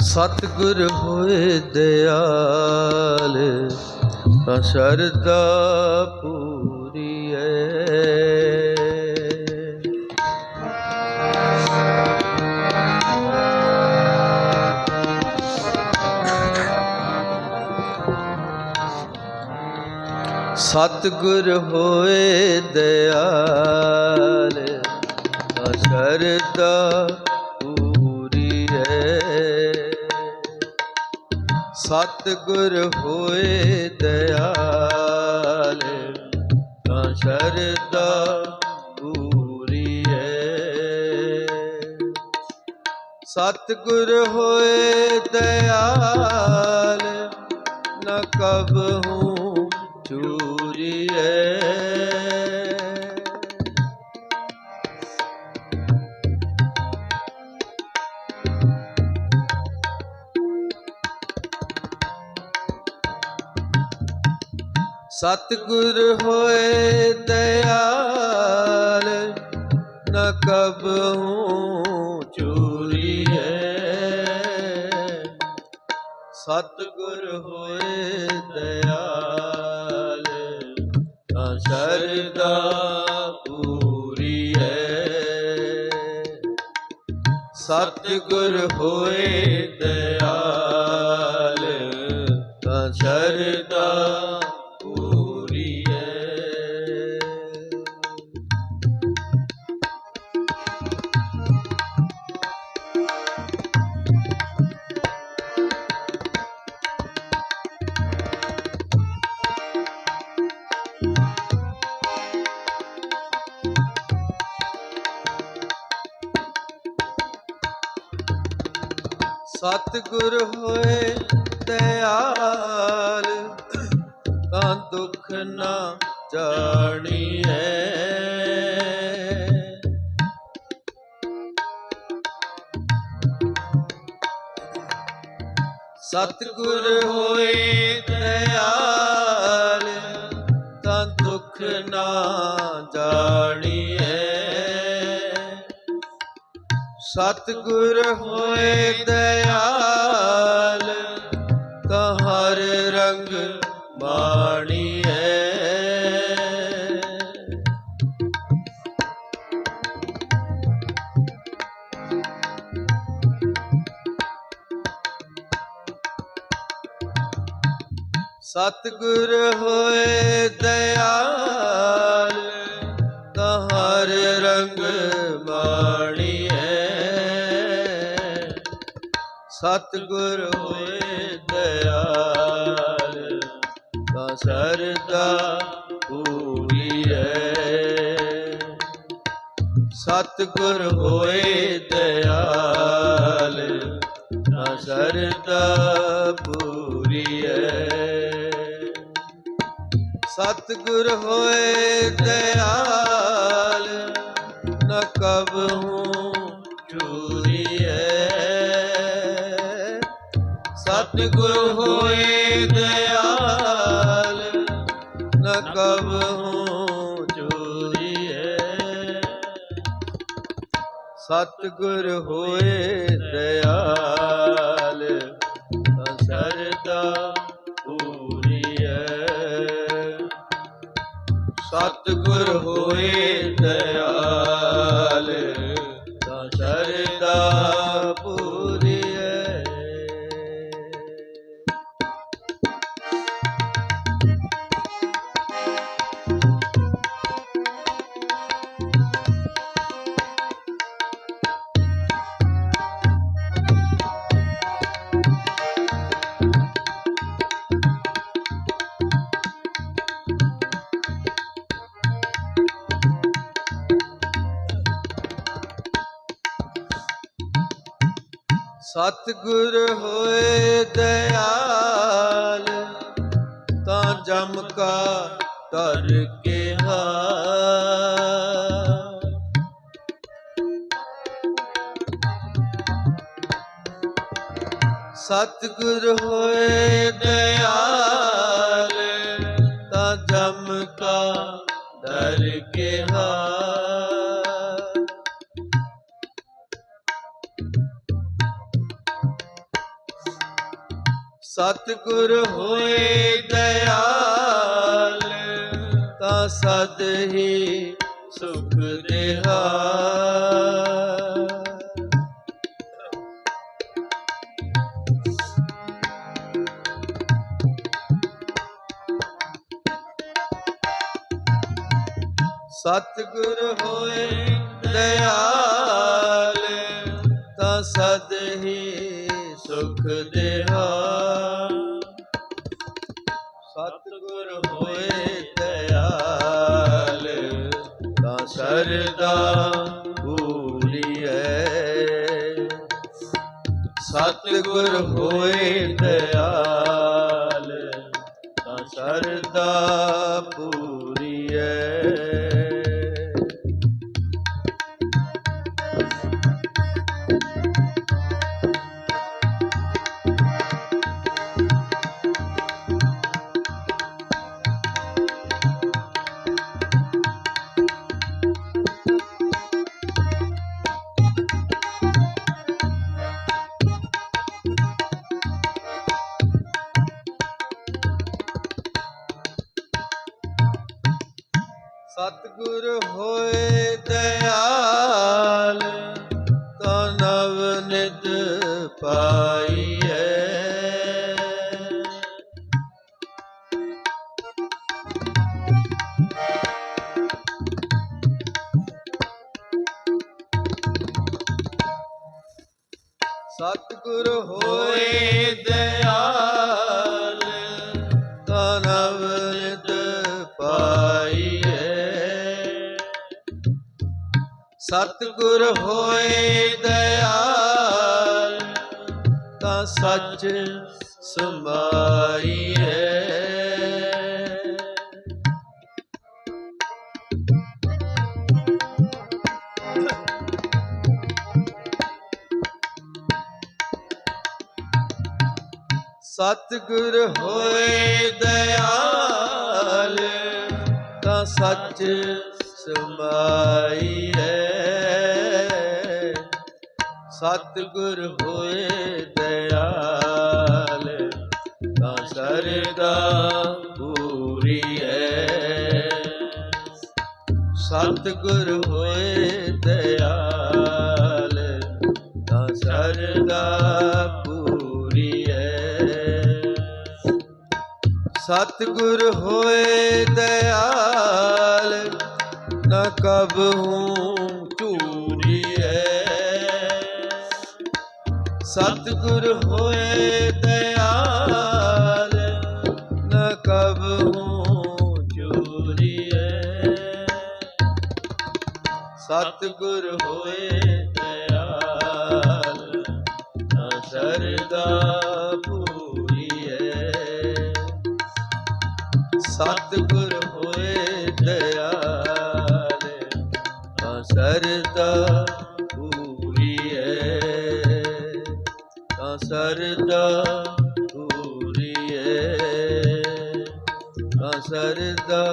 ਸਤਿਗੁਰ ਹੋਏ ਦਿਆਲ ਅਸ਼ਰਦਾ ਸ਼ਰਦਾ ਪੂਰੀਐ। ਸਤਿਗੁਰ ਹੋਏ ਦਿਆਲ ਅਸ਼ਰਦਾ ਸਤਿਗੁਰ ਹੋਏ ਦਿਆਲ ਤਾਂ ਸ਼ਰਦਾ ਪੂਰੀ ਹੈ ਸਤਿਗੁਰ ਹੋਏ ਦਿਆਲ ਨਾ ਕਬ ਸਤਿਗੁਰ ਹੋਏ ਦਿਆਲ ਨ ਕਬਹੂ ਹੈ ਸਤਿਗੁਰ ਹੋਏ ਦਿਆਲ ਤਾਂ ਸ਼ਰਦਾ ਪੂਰੀ ਹੈ ਸਤਿਗੁਰ ਹੋਏ ਦਿਆਲ ਸਤਿਗੁਰ ਹੋਏ ਦਿਆਲ ਤਾਂ ਦੁੱਖ ਨਾ ਜਾਣੀਐ। ਸਤਿਗੁਰ ਹੋਏ ਦਿਆਲ ਤਾਂ ਦੁੱਖ ਨਾ ਜਾਣੀਐ। ਸਤਿਗੁਰ ਹੋਏ ਦਿਆਲ ਤਾਂ ਹਰ ਰੰਗ ਬਾਣੀਐ ਸਤਿਗੁਰ ਹੋਏ ਦਿਆਲ ਤਾਂ ਰੰਗ ਸਤਿਗੁਰ ਹੋਏ ਦਿਆਲ ਤਾਂ ਸਰਦਾ ਪੂਰੀਐ ਸਤਿਗੁਰ ਹੋਏ ਦਿਆਲ ਤਾਂ ਸਰਦਾ ਪੂਰੀਐ ਸਤਿਗੁਰ ਹੋਏ ਦਿਆਲ ਨ ਕਬਹੂ ਚੂਰੀਐ ਸਤਿਗੁਰ ਹੋਏ ਦਿਆਲ ਨ ਕਬਹੂ ਚੋਰੀਏ ਸਤਿਗੁਰ ਹੋਏ ਦਿਆਲ ਸਰਦਾ ਪੂਰੀ ਹੈ ਸਤਿਗੁਰ ਹੋਏ ਦਿਆਲ ਸਤਿਗੁਰ ਹੋਏ ਦਿਆਲ ਤਾਂ ਜਮ ਕਾ ਤਰ ਕੇ ਸਤਿਗੁਰ ਹੋਏ ਦਿਆਲ ਸਤਿਗੁਰ ਹੋਏ ਦਇਆਲ, ਤਾਂ ਸਦ ਹੀ ਸੁਖ ਦੇਹਾ ਸਤਿਗੁਰ ਹੋਏ ਦਇਆਲ, ਤਾਂ ਸਦ ਹੀ ਸੁਖ ਦੇਹਾ ਹੋਏ ਦਇਆਲ ਤਾਂ ਸਰਦਾ ਭੂਲੀਐ। ਸਤਿਗੁਰ ਹੋਏ ਦਿਆਲ ਤਾਂ ਸਰਦਾ ਪੂਰੀਐ ਸਤਿਗੁਰ ਹੋਏ ਦਇਆਲ ਤਾਂ ਨਵ ਨਿਤ ਪਾਈਐ। ਸਤਿਗੁਰ ਹੋਏ ਦਇਆਲ ਤਾਂ ਨਵ ਨਿਤ ਪਾਈਐ। ਸਤਿਗੁਰ ਹੋਏ ਦਇਆਲ ਤਾਂ ਸੱਚ ਸਮਾਈਐ। ਸਤਿਗੁਰ ਹੋਏ ਦਇਆਲ ਤਾਂ ਸੱਚ ਸਮਾਈਐ ਸਤਿਗੁਰ ਹੋਏ ਦਇਆਲ, ਤਾਂ ਸਰਦਾ ਪੂਰੀ ਹੈ। ਸਤਿਗੁਰ ਹੋਏ ਦਇਆਲ, ਤਾਂ ਸਰਦਾ ਪੂਰੀ ਹੈ। ਸਤਿਗੁਰ ਹੋਏ ਦਇਆਲ ਨ ਕਬਹੂ ਝੂਰੀਐ ਸਤਿਗੁਰ ਹੋਏ ਦਇਆਲ ਨ ਕਬਹੂ ਝੂਰੀਐ ਸਤਿਗੁਰ ਹੋਏ ਸਰਦਾ ਪੂਰੀਐ ਤਾਂ ਸਰਦਾ